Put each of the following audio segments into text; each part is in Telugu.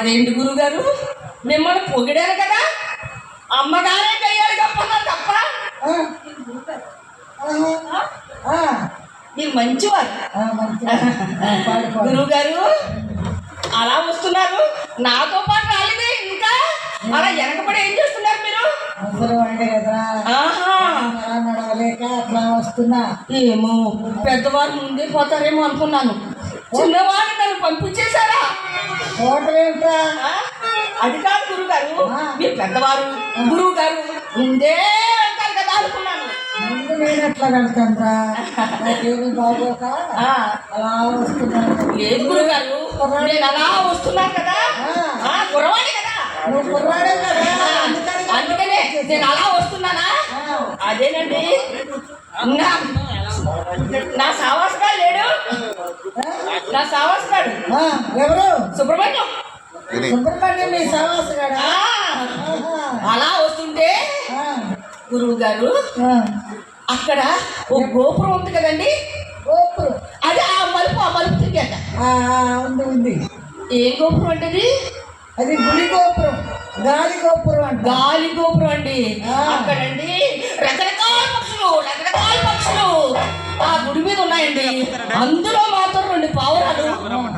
అదేంటి గురుగారు? మిమ్మల్ని పొగిడారు కదా? అమ్మగారే కయ్యాలి తప్పన్నా తప్ప? మీరు మంచివారు. ఆ, మంచిగా. ఆ, పాడు, పాడు. గురువు గారు అలా వస్తున్నారు. నాతో పాటు రాలేదే ఇంకా? అలా వెనకబడి ఏం చేస్తున్నారు మీరు? నడవలేక అట్లా వస్తున్నా. ఏమో పెద్దవారు ముందే పోతారేమో అనుకున్నాను. చిన్నవారు నన్ను పంపించేశారా? ఆ? అది కాదు గురువు గారు. మీరు పెద్దవారు గురువు గారు ముందే వెళ్తారు కదా అనుకున్నాను. ముందు నేను ఎట్లా వెళ్తానురా నాకేమి బాగోక? ఆ, అలా వస్తున్నాను. లేదు గురువు గారు నేను అలా వస్తున్నాను కదా. కదా. నువ్వు కదా? అందుకని నేను అలా వస్తున్నానా? అదేనండి. నా నా సావాసగాడు లేడు. నా సావాసగాడు ఆ, ఎవరు? సుబ్రహ్మణ్యం. సుబ్రహ్మణ్యం మీ సవాసగాడా ఆ, అలా వస్తుంటే గురువు గారు అక్కడ ఓ గోపురం ఉంది కదండి? గోపురం. అది ఆ మలుపు ఆ మలుపు తిరిగాక ఉంది ఉంది. ఏ గోపురం అంటే అది గుడి గోపురం గాలి గోపురం గాలి గోపురం అండి. అక్కడండి. రకరకాల పక్షులు రకరకాల అందులో మాత్రం రెండు పావురాలు.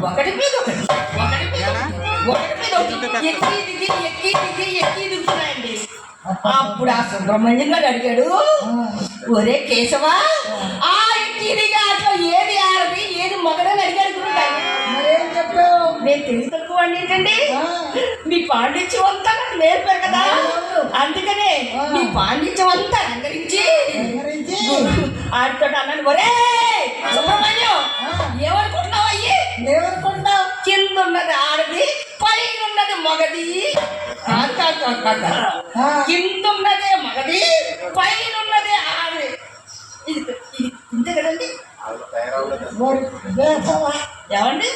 ఒకటి మీద ఒకటి. ఒకటి మీద ఒకటి ఒకటి మీద ఒకటి. ఎక్కి దిగి ఎక్కి దిగి ఎక్కి దిగుతున్నాయండి. అప్పుడు ఆ సుబ్రహ్మణ్యం గారు అడిగాడు ఒరే కేశవా ఆ ఎక్కి దిగి అట్లా ఏది ఆడది? ఏది మగడని అడిగాడు గురుగారు మరేం చెప్పావు? నేను తెలివి తక్కువ అండి ఏంటండి మీ పాండిత్యం అంతా నాకు నేర్పారు కదా. అందుకనే మీ పాండిత్యం అంతా గురించి ఆడితో అన్నాను ఒరే సుబ్రహ్మణ్యం ఏమనుకుంటున్నావు అయ్యి? కింద ఉన్నది ఆడది పైన ఉన్నది మగది కాదు, ఉన్నదే మగది పైన ఉన్నదే ఆడది ఇంతే కదండి? ఏమండి?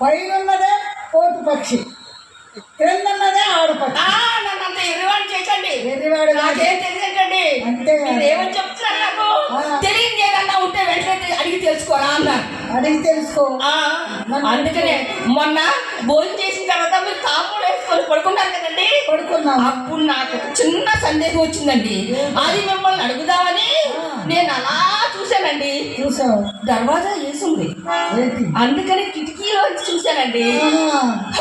పైన ఉన్నదే కోతి పక్షి. ఆ, నన్ను అంత ఎర్రవాణి చేసండి వెర్రివాడు కాదు. నాకేం తెలియదండి అంతే మీరు ఏమని చెప్తున్నారు నాకు. తెలియదు ఏదన్నా ఉంటే వెంటనే అడిగి తెలుసుకోరా అన్నారు. అడిగి తెలుసుకో. అందుకనే మొన్న భోజనం చేసిన తర్వాత మీరు తాంబూలు వేసుకొని పడుకున్నారు కదండి? పడుకున్నావు అప్పుడు నాకు చిన్న సందేహం వచ్చిందండి. అది మిమ్మల్ని అడుగుదామని నేను అలా చూశానండి. చూసావు? దర్వాజా వేసింది అందుకని కిటికీలో చూశానండి.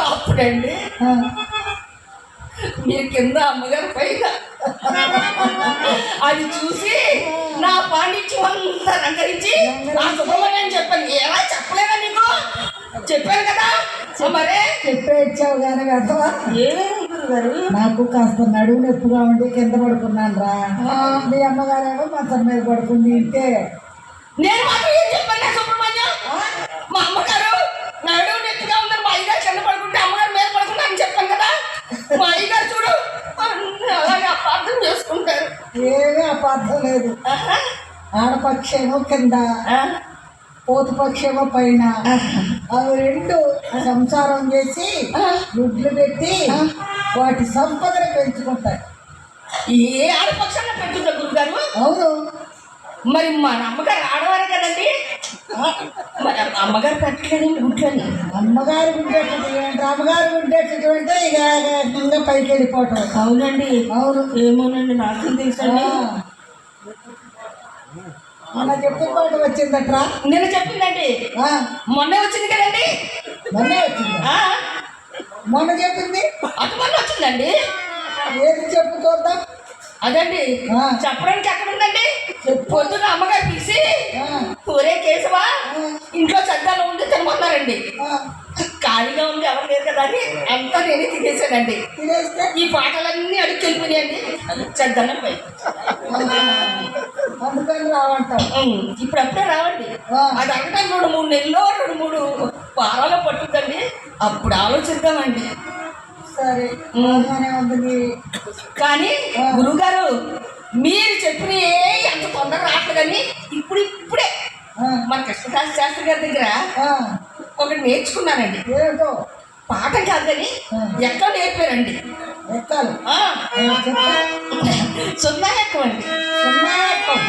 అప్పుడండి మీరు కింద అమ్మగారు పైన అది చూసి నా పాండిత్యం అంతా రంగరించి నా సుబ్రహ్మణ్యం చెప్పాను. ఎలా చెప్పలేదా నీకు? చెప్పాను కదా. మరే. చెప్పే ఇచ్చావు కానీ అర్థమా? ఏ నాకు కాస్త నడువు నొప్పిగా ఉండి కింద పడుకున్నాను రా. మీ అమ్మగారేమో మంచం మీద పడుకుంది ఇంటే నేను మాత్రం ఏం చెప్పాను నా సుబ్రహ్మణ్యం? మా అమ్మగారు ఉందని మా అయ్యగారు కింద పడుకుంటే అమ్మగారు మీద పడుకున్నా అని చెప్పాను కదా? మా అయ్యగారు చూడు అన్నీ అలాగే అపార్థం చేసుకుంటారు. ఏమీ అపార్థం లేదు. ఆహా. ఆడపక్షేమో కింద ఆ. పోతు పక్షేమో పైన. అవి రెండు సంసారం చేసి గుడ్లు పెట్టి వాటి సంపదను పెంచుకుంటాయి. ఏ ఆడపక్షంగా పెట్టుకుంటా గురుగారు? అవును. మరి మన అమ్మగారు ఆడవారు కదండి? మరి అమ్మగారు పెట్టలేదండి గుడ్లని అమ్మగారు ఉండేటది ఏంటి? అమ్మగారు ఉండేటది అంటే ఇక ఇంకా పైకి వెళ్ళిపోవటం. అవునండి. అవును. ఏమోనండి నాకు తెలుసండి? మన చెప్పిన పాట వచ్చిందట్రా? నేను చెప్పిందండి. మొన్న వచ్చింది కదండి? మొన్నే వచ్చింది. మొన్న చెప్పింది? అటు మొన్న వచ్చిందండి. ఏది చెప్పు చూద్దాం అదండి. చెప్పడానికి ఎక్కడ ఉందండి. పొద్దున్న అమ్మగారు పిలిచి ఆ, ఒరే కేశవా ఇంట్లో సద్దాలు ఉంది తినమన్నారండి. ఖాళీగా ఉంది ఎవరు లేరు కదా అని అంతా నేనే తినేసానండి. తినేస్తే? ఈ పాటలన్నీ అడిగి వెళ్ళిపోయాయండి చద్దన్నం పై అందుకని రావంటాం ఇప్పుడు అప్పుడే రావండి. అది అడగడానికి రెండు మూడు నెలల్లో రెండు మూడు వారాలు పట్టుద్దండి. అప్పుడు ఆలోచిద్దామండి. సరే. కానీ గురుగారు మీరు చెప్పిన ఎంత తొందర రావట్లేదని ఇప్పుడు ఇప్పుడే మన కృష్ణదాస్ శాస్త్రి గారి దగ్గర ఒకటి నేర్చుకున్నానండి. ఏమిటో? పాఠం కాదు కానీ ఎక్కడ నేర్పారండి? ఎక్కాలి. సున్నా ఎక్కం అండి. సున్నా ఎక్కం.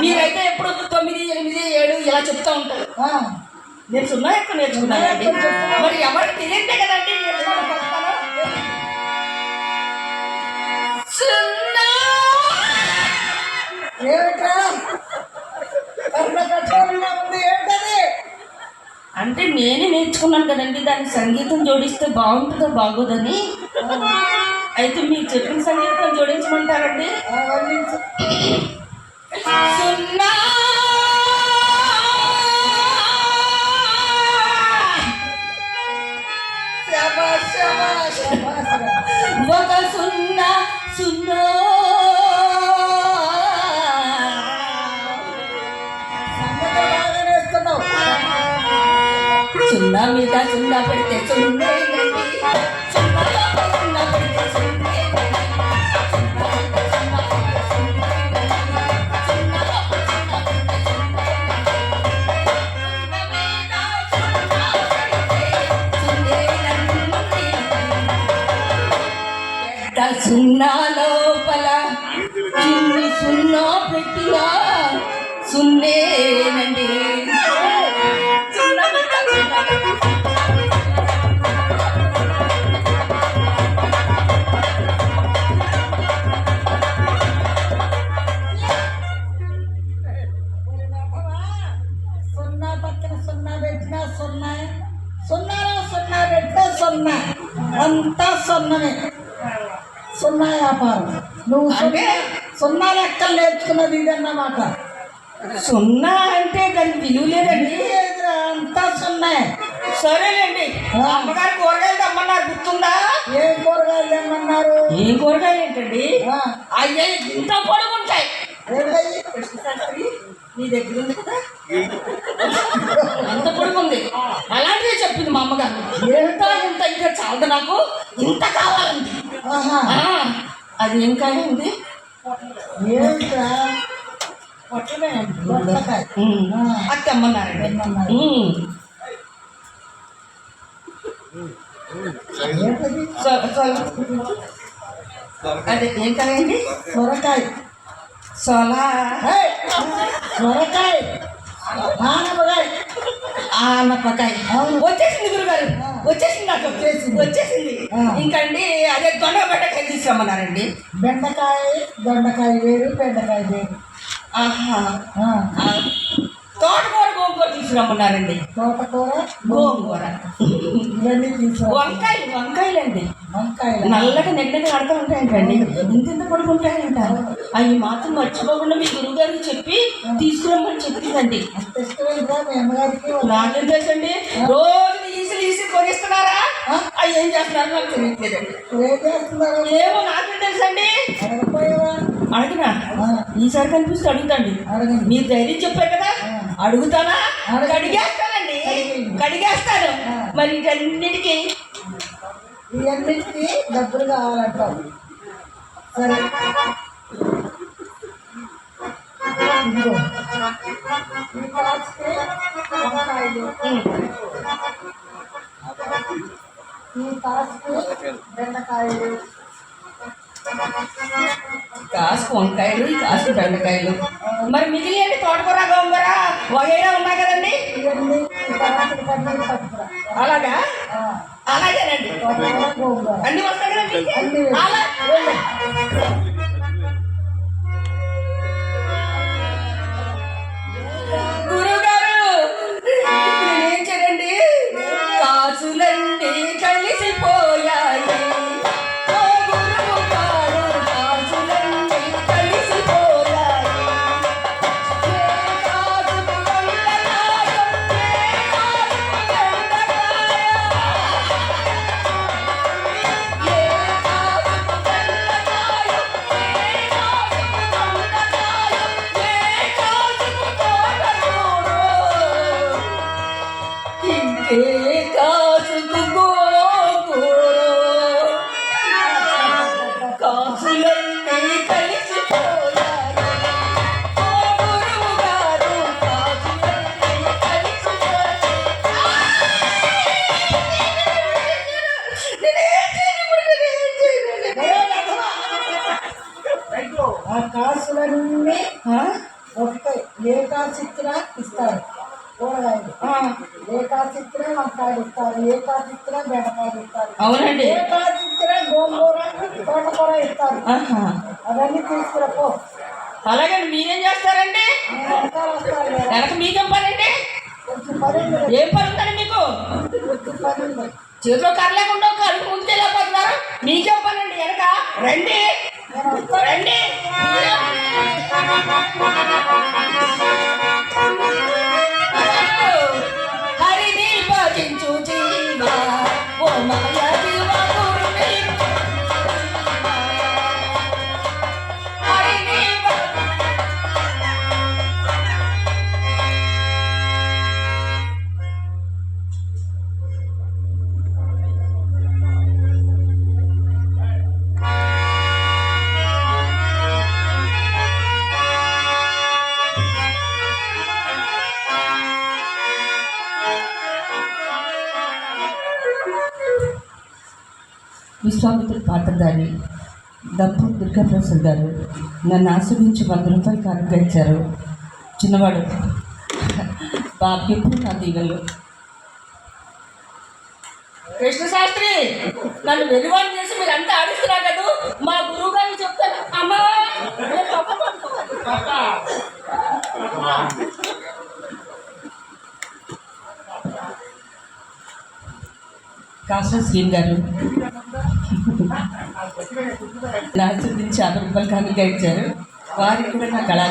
మీరైతే ఎప్పుడు తొమ్మిది ఎనిమిది ఏడు ఇలా చెప్తా ఉంటారు. నేను సున్నా ఎక్కువ నేర్చుకున్నానండి మరి తెలియదే కదండి అంటే నేనే నేర్చుకున్నాను కదండి దానికి సంగీతం జోడిస్తే బాగుంటుందో బాగోదని. అయితే మీకు చెప్పిన సంగీతం జోడించమంటారండి. సున్నా. నువ్వు అంటే? సున్నా లెక్కలు నేర్చుకున్నది ఇదన్నమాట. సున్నా అంటే దానికి విలువ లేదండి. అంతా సున్నా. సరేలేండి. మా అమ్మగారు కూరగాయలు తెమ్మన్నారు గుర్తుందా? ఏ కూరగాయలు ఏమన్నారు ఏం కూరగాయలు ఏంటండి? అయ్యే ఇంత పొడుగుంటాయి నీ దగ్గర ఉంది కదా? అంత పొడుగుంది అలాంటిదే చెప్పింది మా అమ్మగారు. ఎంత ఇంత ఇంకా చాలదు నాకు. ఇంత కావాలండి. అది ఏం కాయ ఉంది పొట్లమే దొండకాయ. ఆ, అది తెమ్మన్నారండి అదే ఏం కాయ అండి సొరకాయ. సొలా! సొరకాయ. ఆనపకాయ. ఆనపకాయ. వచ్చేసింది గురుగారు. వచ్చేసింది నాకు వచ్చేసింది. వచ్చేసింది. ఆ. ఇంకండి అదే దొండ బెండకాయ తీసుకురమ్మన్నారండి. బెండకాయ దొండకాయ వేరు బెండకాయ వేరు. ఆహా. తోటకూర గోంగూర తీసుకురమ్మన్నారండి. తోటకూర గోంగూర. ఇవన్నీ తీసుకురా. వంకాయలు వంకాయలండి. వంకాయలు? నల్లగా నెట్టగా కడతా ఉంటాయంటండి ఇంత ఇంత పడుకుంటాయంట. అవి మాత్రం మర్చిపోకుండా మీ గురువు గారికి చెప్పి తీసుకురమ్మని చెప్పిందండి. నాకేం తెలుసండి రోజు ఈసి కొనిస్తున్నారా? అవి ఏం చేస్తున్నారో నాకు ఏం చేస్తున్నారు? ఏమో నాకేం తెలుసండి? అడిగినా? ఈసారి కనిపిస్తే అడుగుతాండి. మీరు ధైర్యం చెప్పారు కదా? అడుగుతానా. కడిగేస్తానండి. కడిగేస్తాను. మరి వీటన్నిటికీ ఇవన్నిటికీ డబ్బులు కావాలంటావు సరే. ఈ వంకాయలు. ఈ కాసుకి బెండకాయలు. కాసు వంకాయలు కాసు బెండకాయలు. మరి మిగిలిన తోటకూర గోంగూర? వగైరా ఉన్నాయి కదండి. అలాగా? అలాగేనండి. అన్ని వస్తాయి కదండి ఆ కాసులన్నీ ఒకటే ఏ కాసు ఇచ్చినా ఇస్తారు కూరగాయలు ఆ. ఏ వంకాయలు ఇస్తారు ఏ కాసు ఇచ్చినా బెండకాయలు ఇస్తారు. అవునండి. ఏ కాసు ఇచ్చినా గోంగూర తోటకూర ఇస్తారు. అవన్నీ తీసుకురాపో. అలాగే మీరేం చేస్తారండి? వెనక మీకేం పని అండి కొంచెం పని ఉంది. ఏం పని ఉందండి మీకు? చేతిలో కర్ర లేకుండా కళ్ళు ముందు వెళ్ళిపోతున్నారు మీకేం పని అండి వెనక? రండి. రండి. విశ్వామిత్రుడు పాత్రధారి దంపు దుర్గాప్రసాద్ గారు నన్ను ఆస్వాదించి వంద రూపాయలు ఇచ్చారు. చిన్నవాడు. ఎప్పుడు నా దీవెలు కృష్ణ శాస్త్రి నన్ను వెలువాడు చేసి మీరు అంతా ఆడిస్తున్నారు కదా. మా గురువు గారిని చెప్తాను అమ్మా! నేను పక్క పక్క. కాసా శ్రీన్ గారు లాస్ట్ నుంచి యాభై రూపాయలు కానుక ఇచ్చారు వారికి కూడా నా కళా